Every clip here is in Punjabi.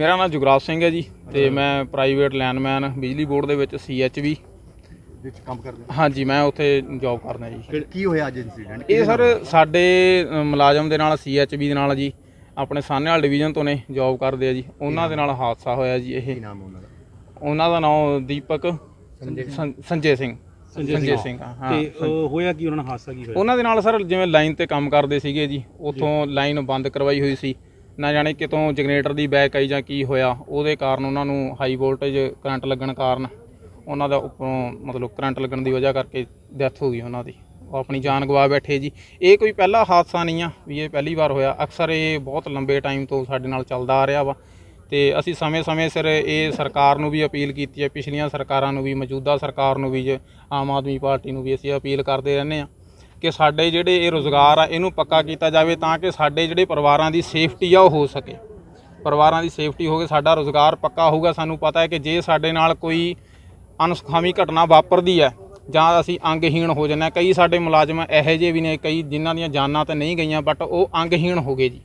ਮੇਰਾ ਨਾਮ ਜੁਗਰਾਜ ਸਿੰਘ ਹੈ ਜੀ ਤੇ ਮੈਂ ਪ੍ਰਾਈਵੇਟ ਲਾਈਨਮੈਨ ਬਿਜਲੀ ਬੋਰਡ ਦੇ ਵਿੱਚ ਸੀਐਚਵੀ ਵਿੱਚ ਕੰਮ ਕਰਦੇ ਹਾਂਜੀ ਮੈਂ ਉੱਥੇ ਜੌਬ ਕਰਦਾ ਜੀ। ਹੋ ਕੀ ਹੋਇਆ ਅੱਜ ਇਨਸੀਡੈਂਟ ਇਹ ਸਰ ਸਾਡੇ ਅ, ਮੁਲਾਜ਼ਮ ਦੇ ਨਾਲ ਸੀਐਚਬੀ ਦੇ ਨਾਲ ਜੀ ਆਪਣੇ ਸਾਹਨੇਵਾਲ ਡਿਵੀਜ਼ਨ ਤੋਂ ਨੇ ਜੌਬ ਕਰਦੇ ਆ ਜੀ। ਉਹਨਾਂ ਦੇ ਨਾਲ ਹਾਦਸਾ ਹੋਇਆ ਜੀ ਇਹ। ਕੀ ਨਾਮ ਹੈ ਉਹਨਾਂ ਦਾ? ਉਹਨਾਂ ਦਾ ਨਾਮ ਦੀਪਕ ਸੰ- ਸੰਜੇ ਸਿੰਘ। ਸੰਜੇ ਸਿੰਘ ਹਾਂ। ਤੇ ਹੋਇਆ ਕੀ? ਉਹਨਾਂ ਨਾਲ ਹਾਦਸਾ ਕੀ ਹੋਇਆ? ਉਹਨਾਂ ਦੇ ਨਾਲ ਸਰ ਜਿਵੇਂ ਲਾਈਨ ਤੇ ਕੰਮ ਕਰਦੇ ਸੀਗੇ ਜੀ ਉੱਥੋਂ ਲਾਈਨ ਬੰਦ ਕਰਵਾਈ ਹੋਈ ਸੀ। ਨਾ ਜਾਣੇ ਕਿਤੋਂ ਜਨਰੇਟਰ ਦੀ ਬੈਕ ਆਈ ਜਾਂ ਕੀ ਹੋਇਆ, ਉਹਦੇ ਕਾਰਨ ਉਹਨਾਂ ਨੂੰ ਹਾਈ ਵੋਲਟੇਜ ਕਰੰਟ ਲੱਗਣ ਕਾਰਨ ਉਹਨਾਂ ਦਾ ਉੱਪਰੋਂ ਮਤਲਬ ਕਰੰਟ ਲੱਗਣ ਦੀ ਵਜ੍ਹਾ ਕਰਕੇ ਡੈਥ ਹੋ ਗਈ ਉਹਨਾਂ ਦੀ। ਉਹ ਆਪਣੀ ਜਾਨ ਗਵਾ ਬੈਠੇ ਜੀ। ਇਹ ਕੋਈ ਪਹਿਲਾ ਹਾਦਸਾ ਨਹੀਂ ਆ ਵੀ ਇਹ ਪਹਿਲੀ ਵਾਰ ਹੋਇਆ। ਅਕਸਰ ਇਹ ਬਹੁਤ ਲੰਬੇ ਟਾਈਮ ਤੋਂ ਸਾਡੇ ਨਾਲ ਚੱਲਦਾ ਆ ਰਿਹਾ ਵਾ ਤੇ ਅਸੀਂ ਸਮੇਂ-ਸਮੇਂ ਸਿਰ ਇਹ ਸਰਕਾਰ ਨੂੰ ਵੀ ਅਪੀਲ ਕੀਤੀ ਹੈ, ਪਿਛਲੀਆਂ ਸਰਕਾਰਾਂ ਨੂੰ ਵੀ, ਮੌਜੂਦਾ ਸਰਕਾਰ ਨੂੰ ਵੀ, ਜੇ ਆਮ ਆਦਮੀ ਪਾਰਟੀ ਨੂੰ ਵੀ ਅਸੀਂ ਅਪੀਲ ਕਰਦੇ ਰਹਿੰਦੇ ਆ ਕਿ ਸਾਡੇ ਜਿਹੜੇ ਇਹ ਰੋਜ਼ਗਾਰ ਆ, ਇਹਨੂੰ ਪੱਕਾ ਕੀਤਾ ਜਾਵੇ ਤਾਂ ਕਿ ਸਾਡੇ ਜਿਹੜੇ ਪਰਿਵਾਰਾਂ ਦੀ ਸੇਫਟੀ ਆ, ਉਹ ਹੋ ਸਕੇ। ਪਰਿਵਾਰਾਂ ਦੀ ਸੇਫਟੀ ਹੋ ਕੇ ਸਾਡਾ ਰੋਜ਼ਗਾਰ ਪੱਕਾ ਹੋਊਗਾ। ਸਾਨੂੰ ਪਤਾ ਹੈ ਕਿ ਜੇ ਸਾਡੇ ਨਾਲ ਕੋਈ ਅਨਸੁਖਾਵੀ ਘਟਨਾ ਵਾਪਰਦੀ ਹੈ ਜਾਂ ਅਸੀਂ ਅੰਗਹੀਣ ਹੋ ਜਾਂਦੇ ਹਾਂ, ਕਈ ਸਾਡੇ ਮੁਲਾਜ਼ਮ ਇਹੋ ਜਿਹੇ ਵੀ ਨੇ, ਕਈ ਜਿਨ੍ਹਾਂ ਦੀਆਂ ਜਾਨਾਂ ਤਾਂ ਨਹੀਂ ਗਈਆਂ ਬਟ ਉਹ ਅੰਗਹੀਣ ਹੋ ਗਏ ਜੀ।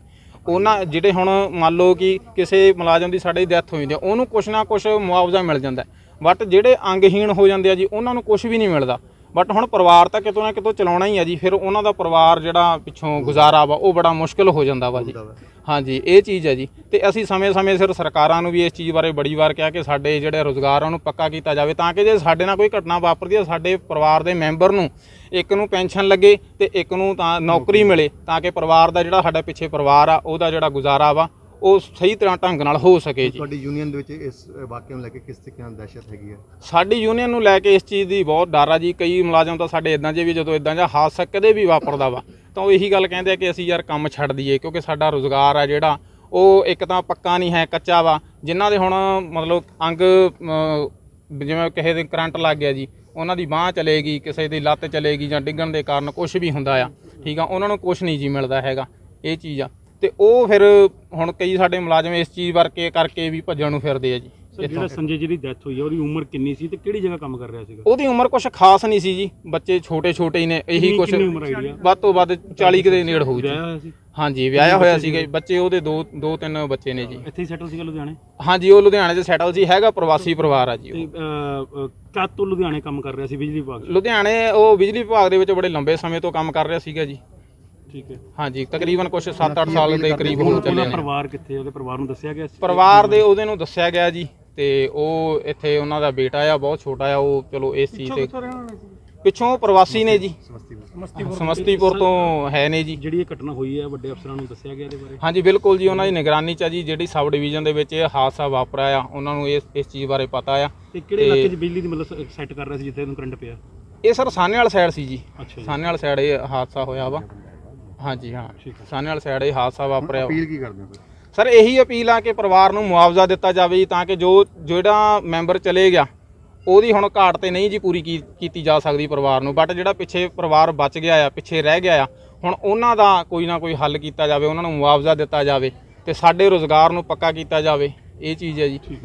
ਉਹਨਾਂ ਜਿਹੜੇ ਹੁਣ ਮੰਨ ਲਓ ਕਿ ਕਿਸੇ ਮੁਲਾਜ਼ਮ ਦੀ ਸਾਡੇ ਡੈਥ ਹੋ ਜਾਂਦੀ ਹੈ, ਉਹਨੂੰ ਕੁਛ ਨਾ ਕੁਛ ਮੁਆਵਜ਼ਾ ਮਿਲ ਜਾਂਦਾ ਬਟ ਜਿਹੜੇ ਅੰਗਹੀਣ ਹੋ ਜਾਂਦੇ ਆ ਜੀ, ਉਹਨਾਂ ਨੂੰ ਕੁਛ ਵੀ ਨਹੀਂ ਮਿਲਦਾ। ਬਟ ਹੁਣ ਪਰਿਵਾਰ ਤਾਂ ਕਿਤੋਂ ਨਾ ਕਿਤੋਂ ਚਲਾਉਣਾ ਹੀ ਆ ਜੀ ਫਿਰ ਉਹਨਾਂ ਦਾ ਪਰਿਵਾਰ ਜਿਹੜਾ ਪਿੱਛੋਂ ਗੁਜ਼ਾਰਾ ਵਾ ਉਹ ਬੜਾ ਮੁਸ਼ਕਲ ਹੋ ਜਾਂਦਾ ਵਾ ਜੀ। ਹਾਂਜੀ ਇਹ ਚੀਜ਼ ਹੈ ਜੀ। ਤੇ ਅਸੀਂ ਸਮੇਂ-ਸਮੇਂ ਸਿਰ ਸਰਕਾਰਾਂ ਨੂੰ ਵੀ ਇਸ ਚੀਜ਼ ਬਾਰੇ ਬੜੀ ਵਾਰ ਕਿਹਾ ਕਿ ਸਾਡੇ ਜਿਹੜੇ ਰੋਜ਼ਗਾਰ ਉਹਨੂੰ ਪੱਕਾ ਕੀਤਾ ਜਾਵੇ ਤਾਂ ਕਿ ਜੇ ਸਾਡੇ ਨਾਲ ਕੋਈ ਘਟਨਾ ਵਾਪਰਦੀ ਹੈ ਸਾਡੇ ਪਰਿਵਾਰ ਦੇ ਮੈਂਬਰ ਨੂੰ ਇੱਕ ਨੂੰ ਪੈਨਸ਼ਨ ਲੱਗੇ ਤੇ ਇੱਕ ਨੂੰ ਤਾਂ ਨੌਕਰੀ ਮਿਲੇ ਤਾਂ ਕਿ ਪਰਿਵਾਰ ਦਾ ਜਿਹੜਾ ਸਾਡਾ ਪਿੱਛੇ ਪਰਿਵਾਰ ਆ ਉਹਦਾ ਜਿਹੜਾ ਗੁਜ਼ਾਰਾ ਵਾ ਉਹ ਸਹੀ ਤਰ੍ਹਾਂ ਢੰਗ ਨਾਲ ਹੋ ਸਕੇ ਜੀ। ਤੁਹਾਡੀ ਯੂਨੀਅਨ ਦੇ ਵਿੱਚ ਇਸ ਵਾਕਿਆ ਨੂੰ ਲੈ ਕੇ ਕਿਸ ਤਰੀਕੇ ਨਾਲ ਦਹਿਸ਼ਤ ਹੈਗੀ ਹੈ? ਸਾਡੀ ਯੂਨੀਅਨ ਨੂੰ ਲੈ ਕੇ ਇਸ ਚੀਜ਼ ਦੀ ਬਹੁਤ ਡਰ ਆ ਜੀ। ਕਈ ਮੁਲਾਜ਼ਮ ਤਾਂ ਸਾਡੇ ਇਦਾਂ ਜੇ ਵੀ ਜਦੋਂ ਇਦਾਂ ਜਾਂ ਹਾਦਸਾ ਕਦੇ ਵੀ ਵਾਪਰਦਾ ਵਾ ਤਾਂ ਉਹ ਇਹੀ ਗੱਲ ਕਹਿੰਦੇ ਆ ਕਿ ਅਸੀਂ ਯਾਰ ਕੰਮ ਛੱਡ ਦਈਏ ਕਿਉਂਕਿ ਸਾਡਾ ਰੋਜ਼ਗਾਰ ਆ ਜਿਹੜਾ ਉਹ ਇੱਕ ਤਾਂ ਪੱਕਾ ਨਹੀਂ ਹੈ ਕੱਚਾ ਵਾ। ਜਿਨ੍ਹਾਂ ਦੇ ਹੁਣ ਮਤਲਬ ਅੰਗ ਜਿਵੇਂ ਕਿਸੇ ਦੇ ਕਰੰਟ ਲੱਗ ਗਿਆ ਜੀ ਉਹਨਾਂ ਦੀ ਬਾਹ ਚਲੇਗੀ ਕਿਸੇ ਦੀ ਲੱਤ ਚਲੇਗੀ ਜਾਂ ਡਿੱਗਣ ਦੇ ਕਾਰਨ ਕੁਝ ਵੀ ਹੁੰਦਾ ਆ ਠੀਕ ਆ ਉਹਨਾਂ ਨੂੰ ਕੁਝ ਨਹੀਂ ਜੀ ਮਿਲਦਾ ਹੈਗਾ ਇਹ ਚੀਜ਼ ਆ। ਤੇ ਉਹ ਫਿਰ ਹੁਣ ਕਈ ਸਾਡੇ ਮੁਲਾਜ਼ਮ ਇਸ ਚੀਜ਼ ਵਰਕੇ ਕਰਕੇ ਵੀ ਭੱਜਣ ਨੂੰ ਫਿਰਦੇ ਆ ਜੀ ਸਰ ਜਿਹੜਾ ਸੰਜੇ ਜੀ ਦੀ ਡੈਥ ਹੋਈ ਹੈ ਉਹਦੀ ਉਮਰ ਕਿੰਨੀ ਸੀ ਤੇ ਕਿਹੜੀ ਜਗ੍ਹਾ ਕੰਮ ਕਰ ਰਿਹਾ ਸੀਗਾ? ਉਹਦੀ ਉਮਰ ਕੁਛ ਖਾਸ ਨਹੀਂ ਸੀ ਜੀ ਬੱਚੇ ਛੋਟੇ ਛੋਟੇ ਹੀ ਨੇ ਇਹੀ ਆਈਡੀਆ ਵੱਧ ਤੋਂ ਵੱਧ 40 ਕੁ ਦੇ ਨੇੜ ਹੋਊ ਜੀ। ਹਾਂਜੀ ਵਿਆਹਿਆ ਹੋਇਆ ਸੀਗਾ ਜੀ ਬੱਚੇ ਉਹਦੇ ਦੋ ਦੋ ਤਿੰਨ ਬੱਚੇ ਨੇ ਜੀ। ਇੱਥੇ ਸੈਟਲ ਸੀਗਾ ਲੁਧਿਆਣੇ? ਹਾਂਜੀ ਉਹ ਲੁਧਿਆਣੇ 'ਚ ਸੈਟਲ ਸੀ ਹੈਗਾ ਪ੍ਰਵਾਸੀ ਪਰਿਵਾਰ ਆ ਜੀ ਉਹ। ਕਦ ਤੋਂ ਲੁਧਿਆਣੇ ਕੰਮ ਕਰ ਰਿਹਾ ਸੀ ਬਿਜਲੀ ਵਿਭਾਗ? ਲੁਧਿਆਣੇ ਉਹ ਬਿਜਲੀ ਵਿਭਾਗ ਦੇ ਵਿੱਚ ਬੜੇ ਲੰਬੇ ਸਮੇਂ ਤੋਂ ਕੰਮ ਕਰ ਰਿਹਾ ਸੀਗਾ ਜੀ। ਠੀਕ ਹੈ। ਹਾਂਜੀ ਤਕਰੀਬਨ ਕੁਛ 7-8 ਸਾਲ ਦੇ ਕਰੀਬ ਹੋ ਚੱਲੇ ਨੇ ਪਰਿਵਾਰ ਕਿੱਥੇ ਉਹਦੇ ਪਰਿਵਾਰ ਨੂੰ ਦੱਸਿਆ ਗਿਆ ਸੀ? ਪਰਿਵਾਰ ਦੇ ਉਹਦੇ ਨੂੰ ਦੱਸਿਆ ਗਿਆ ਜੀ ਤੇ ਉਹ ਇੱਥੇ ਉਹਨਾਂ ਦਾ ਬੇਟਾ ਆ ਬਹੁਤ ਛੋਟਾ ਆ ਉਹ ਚਲੋ ਇਸ ਚੀਜ਼ ਤੇ ਪਿੱਛੋਂ ਪ੍ਰਵਾਸੀ ਨੇ ਜੀ। ਸਮਸਤੀਪੁਰ। ਤੋਂ ਹੈ ਨੇ ਜੀ। ਜਿਹੜੀ ਇਹ ਘਟਨਾ ਹੋਈ ਹੈ ਵੱਡੇ ਅਫਸਰਾਂ ਨੂੰ ਦੱਸਿਆ ਗਿਆ ਇਹਦੇ ਬਾਰੇ? ਹਾਂਜੀ ਬਿਲਕੁਲ ਜੀ ਉਹਨਾਂ ਦੀ ਨਿਗਰਾਨੀ ਚ ਆ ਜੀ ਜਿਹੜੀ ਸਬ ਡਿਵੀਜ਼ਨ ਦੇ ਵਿੱਚ ਇਹ ਹਾਦਸਾ ਵਾਪਰਿਆ ਆ ਉਹਨਾਂ ਨੂੰ ਇਸ ਇਸ ਚੀਜ਼ ਬਾਰੇ ਪਤਾ ਆ। ਤੇ ਕਿਹੜੇ ਇਲਾਕੇ 'ਚ ਬਿਜਲੀ ਦੀ ਮਤਲਬ ਸੈੱਟ ਕਰ ਰਿਹਾ ਸੀ ਜਿੱਥੇ ਉਹਨੂੰ ਕਰੰਟ ਪਿਆ? ਇਹ ਸਰ ਸਾਹਨੇ ਵਾਲਾ ਸਾਈਡ ਸੀ ਜੀ। ਸਾਹਨੇ ਵਾਲਾ ਸਾਈਡ ਇਹ ਹਾਦਸਾ ਹੋਇਆ ਵਾ। ਹਾਂਜੀ ਹਾਂ। ਸਾਹਨੇ ਵਾਲਾ ਸਾਈਡ ਇਹ ਹਾਦਸਾ ਵਾਪਰਿਆ। ਅਪੀਲ ਕੀ ਕਰਦੇ ਹੋ? ਸਰ ਇਹੀ ਅਪੀਲ ਆ ਕਿ ਪਰਿਵਾਰ ਨੂੰ ਮੁਆਵਜ਼ਾ ਦਿੱਤਾ ਜਾਵੇ ਜੀ ਤਾਂ ਕਿ ਜੋ ਜਿਹੜਾ ਮੈਂਬਰ ਚਲੇ ਗਿਆ ਉਹਦੀ ਹੁਣ ਘਾਟ ਤੇ ਨਹੀਂ ਜੀ ਪੂਰੀ ਕੀ- ਕੀਤੀ ਜਾ ਸਕਦੀ ਪਰਿਵਾਰ ਨੂੰ। ਬਟ ਜਿਹੜਾ ਪਿੱਛੇ ਪਰਿਵਾਰ ਬਚ ਗਿਆ ਆ ਪਿੱਛੇ ਰਹਿ ਗਿਆ ਆ ਹੁਣ ਉਹਨਾਂ ਦਾ ਕੋਈ ਨਾ ਕੋਈ ਹੱਲ ਕੀਤਾ ਜਾਵੇ ਉਹਨਾਂ ਨੂੰ ਮੁਆਵਜ਼ਾ ਦਿੱਤਾ ਜਾਵੇ ਤੇ ਸਾਡੇ ਰੋਜ਼ਗਾਰ ਨੂੰ ਪੱਕਾ ਕੀਤਾ ਜਾਵੇ। ਇਹ ਚੀਜ਼ ਹੈ ਜੀ। ਕੀ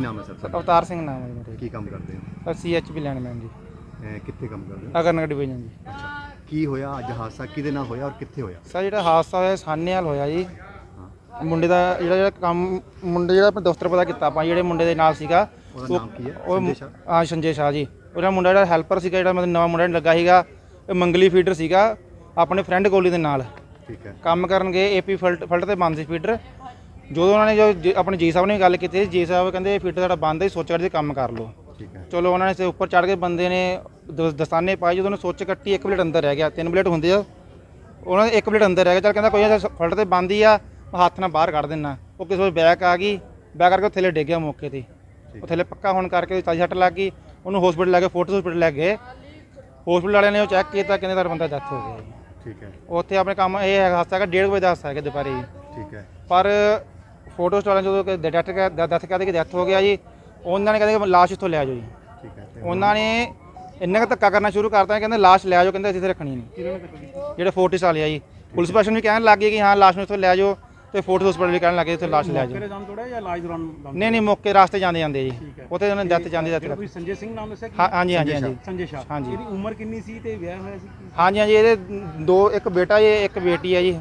ਨਾਮ ਹੈ ਸਰ ਤੁਹਾਡਾ? ਅਵਤਾਰ ਸਿੰਘ ਨਾਮ ਹੈ ਜੀ ਮੇਰੇ। ਕੀ ਕੰਮ ਕਰਦੇ ਹੋ? ਅਸੀਂ ਐਚਪੀ ਲੈਂਡਮੈਨ ਜੀ। ਇਹ ਕਿੱਥੇ ਕੰਮ ਕਰਦੇ ਹੋ? ਅਗਰਨਗਰ ਡਿਵੀਜ਼ਨ ਜੀ। ਅੱਛਾ। ਕੀ ਹੋਇਆ? ਅੱਜ ਹਾਦਸਾ ਕਿਹਦੇ ਨਾਲ ਹੋਇਆ ਔਰ ਕਿੱਥੇ ਹੋਇਆ? ਸਰ ਜਿਹੜਾ ਹਾਦਸਾ ਹੋਇਆ ਸਾਨੇਵਾਲ ਹੋਇਆ ਜੀ। ਮੁੰਡੇ ਦਾ ਜਿਹੜਾ ਜਿਹੜਾ ਕੰਮ ਮੁੰਡੇ ਜਿਹੜਾ ਆਪਣੇ ਦਫ਼ਤਰ ਪਤਾ ਕੀਤਾ ਆਪਾਂ ਜਿਹੜੇ ਮੁੰਡੇ ਦੇ ਨਾਲ ਸੀਗਾ। ਉਹਦਾ ਨਾਮ ਕੀ ਹੈ? ਉਹ ਸੰਜੇ ਸ਼ਾਹ? ਹਾਂ ਸੰਜੇ ਸ਼ਾਹ ਜੀ। ਉਹਦਾ ਮੁੰਡਾ ਜਿਹੜਾ ਹੈਲਪਰ ਸੀਗਾ ਜਿਹੜਾ ਮਤਲਬ ਨਵਾਂ ਮੁੰਡਾ ਲੱਗਾ ਸੀਗਾ। ਇਹ ਮੰਗਲੀ ਫੀਡਰ ਸੀਗਾ ਆਪਣੇ ਫਰੈਂਡ ਗੋਲੀ ਦੇ ਨਾਲ। ਠੀਕ ਹੈ। ਕੰਮ ਕਰਨ ਗਏ ਏਪੀ ਫਲਟ ਫਲਟ ਤੇ ਬੰਦ ਸੀ ਫੀਡਰ। ਜਦੋਂ ਉਹਨਾਂ ਨੇ ਜੋ ਜ- ਆਪਣੇ ਜੀ ਸਾਹਿਬ ਨੇ ਗੱਲ ਕੀਤੀ ਜੀ ਸਾਹਿਬ ਕਹਿੰਦੇ ਫੀਡਰ ਸਾਡਾ ਬੰਦ ਹੈ ਸੋਚ ਕੱਢ ਕੇ ਕੰਮ ਕਰ ਲਓ। ਠੀਕ ਹੈ। ਚਲੋ ਉਹਨਾਂ ਨੇ ਸੇ ਉੱਪਰ ਚੜ ਕੇ ਬੰਦੇ ਨੇ ਦ- ਦਸਤਾਨੇ ਪਾਏ ਜਦੋਂ ਉਹਨੇ ਸੋਚ ਕੱਟੀ ਇੱਕ ਪਲੇਟ ਅੰਦਰ ਰਹਿ ਗਿਆ ਤਿੰਨ ਪਲੇਟ ਹੁੰਦੇ ਆ। ਉਹਨਾਂ ਦੇ ਇੱਕ ਪਲੇਟ ਅੰਦਰ ਰਹਿ ਗਿਆ ਚਲ ਕਹਿੰਦਾ ਕੋਈ ਨਾ ਫਲਟ ਤੇ ਬੰਦ ਹੀ ਆ ਮੈਂ ਹੱਥ ਨਾਲ ਬਾਹਰ ਕੱਢ ਦਿੰਨਾ। ਉਹ ਕਿਸੇ ਵੇਲੇ ਬੈਕ ਆ ਗਈ ਬੈਕ ਕਰਕੇ ਉਹ ਥੱਲੇ ਡਿੱਗ ਗਿਆ ਮੌਕੇ ਤੇ। ਉਹ ਥੱਲੇ ਪੱਕਾ ਹੋਣ ਕਰਕੇ ਚਾਲੀ ਸੱਟ ਲੱਗ ਗਈ ਉਹਨੂੰ ਹਸਪੀਟਲ ਲੈ ਕੇ ਫੋਰਟਿਸ ਹਸਪੀਟਲ ਲੈ ਗਏ। ਹਸਪੀਟਲ ਵਾਲਿਆਂ ਨੇ ਉਹ ਚੈੱਕ ਕੀਤਾ ਕਹਿੰਦੇ ਤੁਹਾਡਾ ਬੰਦਾ ਡੈਥ ਹੋ ਗਿਆ ਜੀ। ਠੀਕ ਹੈ। ਉੱਥੇ ਆਪਣੇ ਕੰਮ ਇਹ ਹੈਗਾ ਹਾਦਸਾ ਹੈਗਾ 1:30 ਵਜੇ ਦਾ ਹਾਦਸਾ ਹੈਗਾ ਦੁਪਹਿਰੇ ਜੀ। ਠੀਕ ਹੈ। ਪਰ ਫੋਟੋ ਸਟਾਲਾਂ ਜਦੋਂ ਕਿ ਡੈਥ ਡੈਥ ਕਹਿੰਦੇ ਕਿ ਡੈਥ ਹੋ ਗਿਆ ਜੀ ਉਹਨਾਂ ਨੇ ਕਹਿੰਦੇ ਕਿ ਲਾਸ਼ ਇੱਥੋਂ ਲੈ ਜਾਓ ਜੀ। ਠੀਕ ਹੈ ਤੇ ਉਹਨਾਂ ਨੇ ਇੰਨਾ ਕੁ ਧੱਕਾ ਕਰਨਾ ਸ਼ੁਰੂ ਕਰਤਾ, ਕਹਿੰਦੇ ਲਾਸ਼ ਲੈ ਜਾਓ, ਕਹਿੰਦੇ ਅਸੀਂ ਇੱਥੇ ਰੱਖਣੀ ਨਹੀਂ। ਜਿਹੜੇ ਫੋਰਟਿਸ ਸਾਲ ਆ ਜੀ। ਪੁਲਿਸ ਪ੍ਰਸ਼ਾਸਨ ਵੀ ਕਹਿਣ ਲੱਗ ਗਏ ਕਿ ਹਾਂ, ਲਾਸ਼ ਨੂੰ ਇੱਥੋਂ ਲੈ ਜਾਓ। ਤੇ ਫੋਰਟ ਹਸਪੀਟਲ ਵੀ ਕਹਿਣ ਲੱਗੇ ਇੱਥੇ ਲਾਸ਼ ਲੈ ਮੌਕੇ ਜਾਓ ਤੇ ਦਮ ਤੋੜਿਆ ਜਾਂ ਇਲਾਜ ਦੌਰਾਨ ਦਮ ਨਹੀਂ ਨਹੀਂ ਮੌਕੇ ਰਾਸਤੇ ਜਾਂਦੇ ਜਾਂਦੇ ਜੀ। ਠੀਕ ਹੈ। ਉੱਥੇ ਉਹਨਾਂ ਨੇ ਡੈਥ ਜਾਂਦੇ ਜਾਂਦੇ ਕੋਈ ਸੰਜੇ ਸਿੰਘ ਨਾਮ ਦੱਸਿਆ ਕੀ? ਹਾਂ ਹਾਂਜੀ ਹਾਂਜੀ ਹਾਂਜੀ। ਸੰਜੇ ਸ਼ਾਹ। ਹਾਂਜੀ। ਇਹਦੀ ਉਮਰ ਕਿੰਨੀ ਸੀ ਤੇ ਵਿਆਹ ਹੋਇਆ ਸੀ? ਕੀ? ਹਾਂਜੀ ਹਾਂਜੀ ਇਹਦੇ ਦੋ ਇੱਕ ਬੇਟਾ ਜੀ ਇੱਕ ਬੇਟੀ ਹੈ ਜੀ।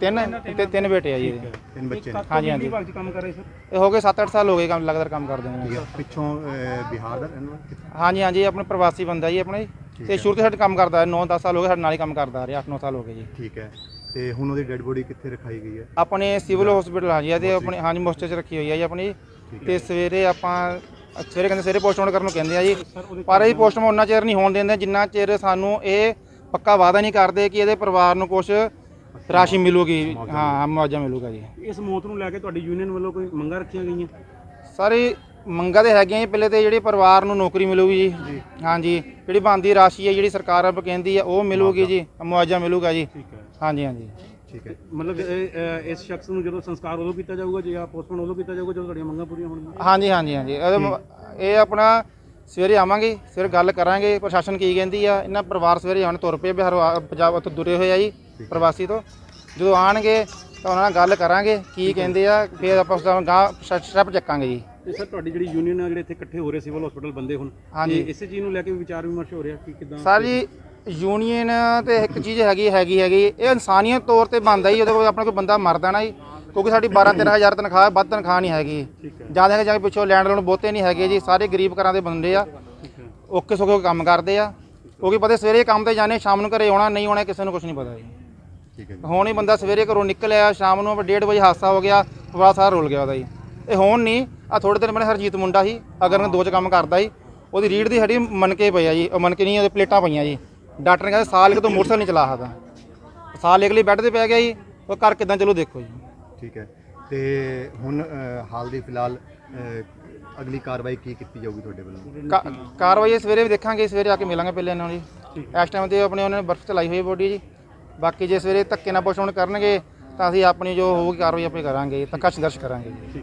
ਤਿੰਨ ਤੇ ਤਿੰਨ ਬੇਟੇ ਆ ਜੀ ਇਹਦੇ। ਤਿੰਨ ਬੱਚੇ ਨੇ। ਹਾਂਜੀ, ਹਾਂਜੀ। ਵਿਭਾਗ 'ਚ ਕੰਮ ਕਰ ਰਹੇ ਸਰ? ਇਹ ਹੋ ਗਏ 7-8 ਸਾਲ ਹੋ ਗਏ ਕੰਮ ਲਗਾਤਾਰ ਕੰਮ ਕਰਦੇ ਨੇ। ਠੀਕ ਹੈ। ਪਿੱਛੋਂ ਅਹ, ਬਿਹਾਰ ਦਾ ਰਹਿਣ ਵਾਲਾ ਕਿੱਥੇ? ਹਾਂਜੀ ਹਾਂਜੀ ਆਪਣੇ ਪ੍ਰਵਾਸੀ ਬੰਦਾ ਜੀ ਆਪਣੇ ਤੇ ਸ਼ੁਰੂ ਤੋਂ ਸਾਡੇ ਕੰਮ ਕਰਦਾ ਹੈ 9-10 ਸਾਲ ਹੋ ਗਏ ਸਾਡੇ ਨਾਲ ਹੀ ਕੰਮ ਕਰਦਾ ਆ ਰਿਹਾ 8-9 ਸਾਲ ਹੋ ਗਏ ਜੀ। ਠੀਕ ਹੈ। ਤੇ ਹੁਣ ਉਹਦੀ ਡੈੱਡ ਬੋਡੀ ਕਿੱਥੇ ਰਖਾਈ ਗਈ ਹੈ? ਆਪਣੇ ਸਿਵਲ ਹਸਪੀਟਲ ਹਾਂ ਜੀ ਤੇ ਆਪਣੇ ਹਾਂਜੀ ਮੋਸਟਰ 'ਚ ਰੱਖੀ ਹੋਈ ਹੈ ਜੀ ਆਪਣੀ। ਤੇ ਸਵੇਰੇ ਆਪਾਂ ਸਵੇਰੇ ਕਹਿੰਦੇ ਸਵੇਰੇ ਪੋਸਟਮਾਰਟਮ ਕਰਨ ਨੂੰ ਕਹਿੰਦੇ ਆ ਜੀ। ਪਰ ਇਹ ਪੋਸਟਮਾਰਟਮ ਉਹਨਾਂ ਚਿਰ ਨਹੀਂ ਹੋਣ ਦਿੰਦੇ ਜਿੰਨਾ ਚਿਰ ਸਾਨੂੰ ਇਹ ਪੱਕਾ ਵਾਅਦਾ ਨਹੀਂ ਕਰਦੇ ਕਿ ਇਹਦੇ ਪਰਿਵਾਰ ਨੂੰ ਕੁਝ ਰਾਸ਼ੀ ਮਿਲੂਗੀ। ਹਾਂ ਮੁਆਵਜ਼ਾ ਮਿਲੂਗਾ ਜੀ। ਇਸ ਮੌਤ ਨੂੰ ਲੈ ਕੇ ਤੁਹਾਡੀ ਯੂਨੀਅਨ ਵੱਲੋਂ ਕੋਈ ਮੰਗਾਂ ਰੱਖੀਆਂ ਗਈਆਂ? ਸਾਰੇ ਮੰਗਾਂ ਤੇ ਹੈਗੀਆਂ ਜੀ। ਪਹਿਲੇ ਤੇ ਜਿਹੜੀ ਪਰਿਵਾਰ ਨੂੰ ਨੌਕਰੀ ਮਿਲੂਗੀ ਜੀ। ਹਾਂਜੀ ਜਿਹੜੀ ਬਣਦੀ ਰਾਸ਼ੀ ਹੈ ਜਿਹੜੀ ਸਰਕਾਰ ਆਪ ਕਹਿੰਦੀ ਹੈ ਉਹ ਮਿਲੂਗੀ ਜੀ। ਮੁਆਵਜ਼ਾ ਮਿਲੂਗਾ ਜੀ। ਠੀਕ ਹੈ। ਹਾਂਜੀ ਹਾਂਜੀ। ਠੀਕ ਹੈ। ਮਤਲਬ ਇਹ, ਇਸ ਸ਼ਖਸ ਨੂੰ ਜਦੋਂ ਸੰਸਕਾਰ ਉਦੋਂ ਕੀਤਾ ਜਾਊਗਾ ਜਾਂ ਪੋਸਟਮਾਰਟਮ ਉਦੋਂ ਕੀਤਾ ਜਾਊਗਾ ਜਦੋਂ ਤੁਹਾਡੀਆਂ ਮੰਗਾਂ ਪੂਰੀਆਂ ਹੋਣਗੀਆਂ? ਹਾਂਜੀ ਹਾਂਜੀ ਹਾਂਜੀ। ਇਹਦੇ ਮ- ਇਹ ਆਪਣਾ ਸਵੇਰੇ ਆਵਾਂਗੇ ਫਿਰ ਗੱਲ ਕਰਾਂਗੇ। ਪ੍ਰਸ਼ਾਸਨ ਕੀ ਕਹਿੰਦੀ ਆ ਇਹਨਾਂ ਪਰਿਵਾਰ ਸਵੇਰੇ ਆਉਣ ਤੁਰ ਪਏ ਬਿਹਾਰ ਪੰਜਾਬ ਤੋਂ ਦੁਰੇ ਹੋਏ ਆ ਜੀ ਪ੍ਰਵਾਸੀ ਤੋਂ। ਜਦੋਂ ਆਣਗੇ ਤਾਂ ਉਹਨਾਂ ਨਾਲ ਗੱਲ ਕਰਾਂਗੇ ਕੀ ਕਹਿੰਦੇ ਆ ਫਿਰ ਆਪਾਂ ਉਸ ਦਾ ਗਾਂ ਸਟੈਪ ਚੱਕਾਂਗੇ ਜੀ। ਤੇ ਸਰ ਤੁਹਾਡੀ ਜਿਹੜੀ ਯੂਨੀਅਨ ਆ ਜਿਹੜੇ ਇੱਥੇ ਇਕੱਠੇ ਹੋ ਰਹੇ ਸਿਵਲ ਹਸਪੀਟਲ ਬੰਦੇ ਹੁਣ ਹਾਂਜੀ। ਇਸੇ ਚੀਜ਼ ਨੂੰ ਲੈ ਕੇ ਵੀ ਵਿਚਾਰ ਵਿਮਰਸ਼ ਹੋ ਰਿਹਾ ਕਿ ਕਿਦਾਂ? ਸਾਰੀ ਯੂਨੀਅਨ ਤੇ ਇੱਕ ਚੀਜ਼ ਹੈਗੀ ਹੈਗੀ ਹੈਗੀ। ਇਹ ਇਨਸਾਨੀਅਤ ਤੌਰ ਤੇ ਬਣਦਾ ਹੀ ਉਹਦੇ ਕੋਲ ਆਪਣਾ ਕੋਈ ਬੰਦਾ ਮਰਦਾ ਨਾ ਜੀ ਕਿਉਂਕਿ ਸਾਡੀ 12 13000 ਤਨਖਾਹ ਹੈ, ਵੱਧ ਤਨਖਾਹ ਨਹੀਂ ਹੈਗੀ। ਠੀਕ ਹੈ। ਜ਼ਿਆਦਾ ਹੈਗਾ ਜਾ ਕੇ ਪਿੱਛੋਂ ਲੈਂਡ ਲੋਨ ਬਹੁਤੇ ਨਹੀਂ ਹੈਗੇ ਜੀ ਸਾਰੇ ਗਰੀਬ ਘਰਾਂ ਦੇ ਬੰਦੇ ਆ। ਠੀਕ ਹੈ। ਓਕੇ ਸੋਕੇ ਕੰਮ ਕਰਦੇ ਆ। ਕਿਉਂਕਿ ਪਤਾ ਸਵੇਰੇ ਕੰਮ ਤੇ ਜਾਣੇ ਸ਼ਾਮ ਨੂੰ ਘਰੇ ਆਉਣਾ ਨਹੀਂ ਆਉਣਾ ਕਿਸੇ ਨੂੰ ਕੁਝ ਨਹੀਂ ਪਤਾ ਜੀ। ਠੀਕ ਹੈ ਜੀ। ਹੁਣ ਹੀ ਬੰਦਾ ਸਵੇਰੇ ਘਰੋਂ ਨਿਕਲਿਆ ਸ਼ਾਮ ਨੂੰ 1:30 ਵਜੇ ਹਾਦਸਾ ਹੋ ਗਿਆ ਬੜਾ ਸਾਰਾ ਰੁਲ ਗਿਆ ਉਹਦਾ ਜੀ। ਇਹ ਹੁਣ ਨਹੀਂ। ਆ ਥੋੜੇ ਦਿਨ ਪਹਿਲਾਂ ਹਰਜੀਤ ਮੁੰਡਾ ਸੀ ਅਗਰ ਨੇ ਦੋ ਚ ਕੰਮ ਕਰਦਾ ਸੀ ਉਹਦੀ ਰੀੜ ਦੀ ਹੱਡੀ ਮਨਕੇ ਪਈ ਆ ਜੀ ਉਹ ਮਨਕੇ ਨਹੀਂ ਉਹਦੇ ਪਲੇਟਾਂ ਪਈਆਂ ਜੀ। ਡਾਕਟਰ ਨੇ ਕਹਿੰਦਾ ਸਾਲ ਇੱਕ ਤੋਂ ਮੋਟਰਸਾਈਕਲ ਨਹੀਂ ਚਲਾ ਸਕਦਾ। ਸਾਲ ਇੱਕ ਲਈ ਬੈੱਡ ਤੇ ਪੈ ਗਿਆ ਜੀ ਉਹ ਕਰ ਕਿਦਾਂ ਚਲੋ ਦੇਖੋ ਜੀ। ਠੀਕ ਹੈ। ਤੇ ਹੁਣ ਅਹ, ਹਾਲ ਦੀ ਫਿਲਹਾਲ ਅਹ, ਅਗਲੀ ਕਾਰਵਾਈ ਕੀ ਕੀਤੀ ਜਾਊਗੀ ਤੁਹਾਡੇ ਵੱਲੋਂ? ਕਾ- ਕਾਰਵਾਈ ਇਹ ਸਵੇਰੇ ਵੀ ਦੇਖਾਂਗੇ ਸਵੇਰੇ ਆ ਕੇ ਮਿਲਾਂਗੇ ਪਹਿਲੇ ਇਹਨਾਂ ਨੂੰ ਜੀ। ਇਸ ਟਾਈਮ ਤੇ ਆਪਣੇ ਉਹਨਾਂ ਨੇ ਬਰਫ਼ ਚਲਾਈ ਹੋਈ ਬੋਡੀ ਜੀ। ਬਾਕੀ ਜੇ ਸਵੇਰੇ ਧੱਕੇ ਨਾਲ ਪੋਸਟਮਾਰਟਮ ਕਰਨਗੇ ਤਾਂ ਅਸੀਂ ਆਪਣੀ ਜੋ ਹੋਊਗੀ ਕਾਰਵਾਈ ਆਪੇ ਕਰਾਂਗੇ ਧੱਕਾ ਸੰਘਰਸ਼ ਕਰਾਂਗੇ ਜੀ।